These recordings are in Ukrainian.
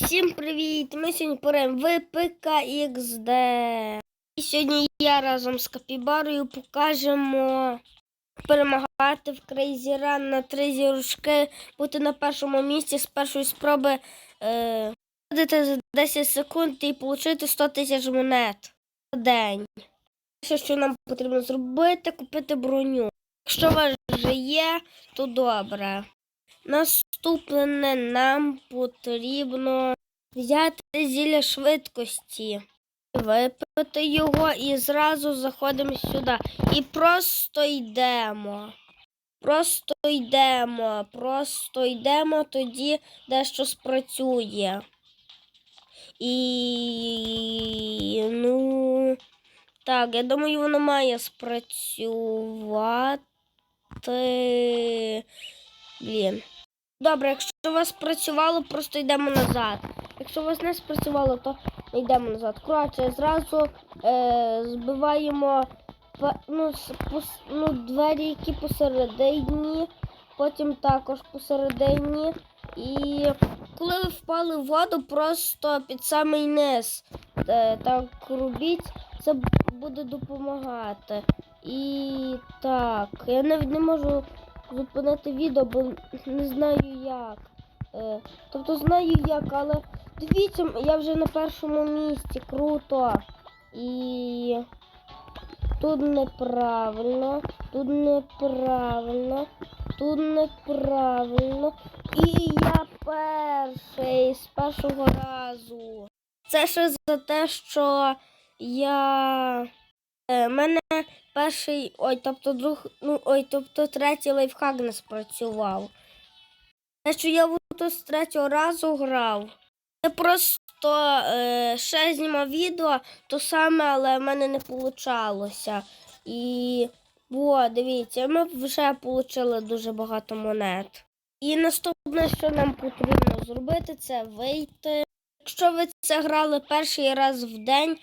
всім привіт! Ми сьогодні порем в ПКХД. І сьогодні я разом з Капібарою покажемо перемагати в Crazy Run на три зірочки, бути на першому місці з першої спроби е, за 10 секунд і отримати 100 тисяч монет за день. Все, що нам потрібно зробити, купити броню. Якщо у вас вже є, то добре. Наступне нам потрібно взяти зілля швидкості, випити його і зразу заходимо сюди. І просто йдемо. Просто йдемо, просто йдемо, тоді дещо спрацює. І ну так, я думаю, воно має спрацювати. Блін. Добре, якщо у вас спрацювало, просто йдемо назад. Якщо у вас не спрацювало, то ми йдемо назад. Коротше, зразу е, збиваємо ну, ну, двері, які посередині, потім також посередині. І коли ви впали в воду, просто під самий низ е, так робіть, це буде допомагати. І так, я навіть не можу зупинити відео, бо не знаю як. Е, тобто знаю як, але дивіться, я вже на першому місці, круто. І тут неправильно, тут неправильно, тут неправильно. І я перший з першого разу. Це ще за те, що я. Е, мене перший, ой, тобто друг, ну ой, тобто третій лайфхак не спрацював. Те, що я тут з третього разу грав. Я просто е, ще знімав відео, то саме, але в мене не вийшло. І о, дивіться, ми вже отримали дуже багато монет. І наступне, що нам потрібно зробити, це вийти. Якщо ви це грали перший раз в день,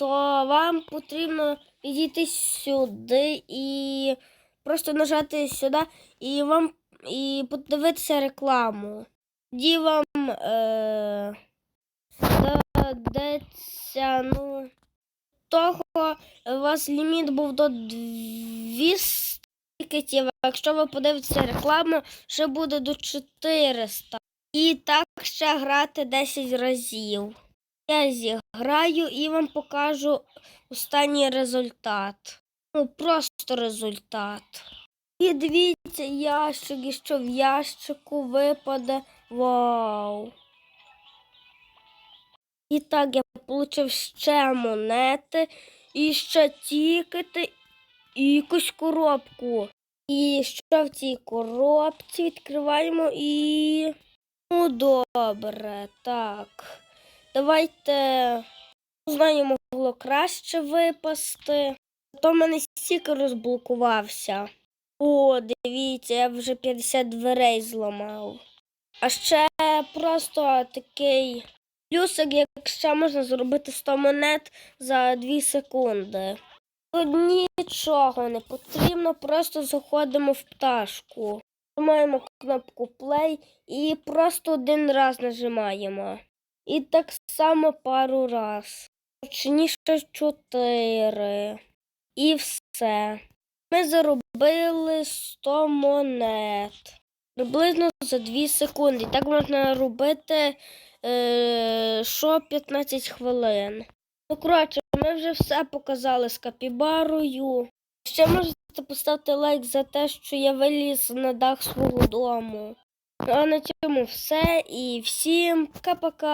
то вам потрібно підійти сюди і просто нажати сюди, і вам і подивитися рекламу. Тоді вам е, ну, того у вас ліміт був до 200 тикетів, якщо ви подивитеся рекламу, ще буде до 400. І так ще грати 10 разів. Я зіграю і вам покажу останній результат. Ну, просто результат. І дивіться, ящик, і що в ящику випаде. Вау. І так я отримав ще монети, і ще тікети, і якусь коробку. І що в цій коробці відкриваємо і. Ну, добре, так. Давайте знаю, могло краще випасти. То в мене стікер розблокувався. О, дивіться, я вже 50 дверей зламав. А ще просто такий плюсик, як ще можна зробити 100 монет за 2 секунди. Тут нічого не потрібно, просто заходимо в пташку. Нажимаємо кнопку play і просто один раз нажимаємо. І так само пару раз. Точніше чотири. І все. Ми заробили 100 монет. Приблизно за 2 секунди. Так можна робити е, що 15 хвилин. Ну, коротше, ми вже все показали з капібарою. Ще можете поставити лайк за те, що я виліз на дах свого дому. А на цьому все і всім пока-пока!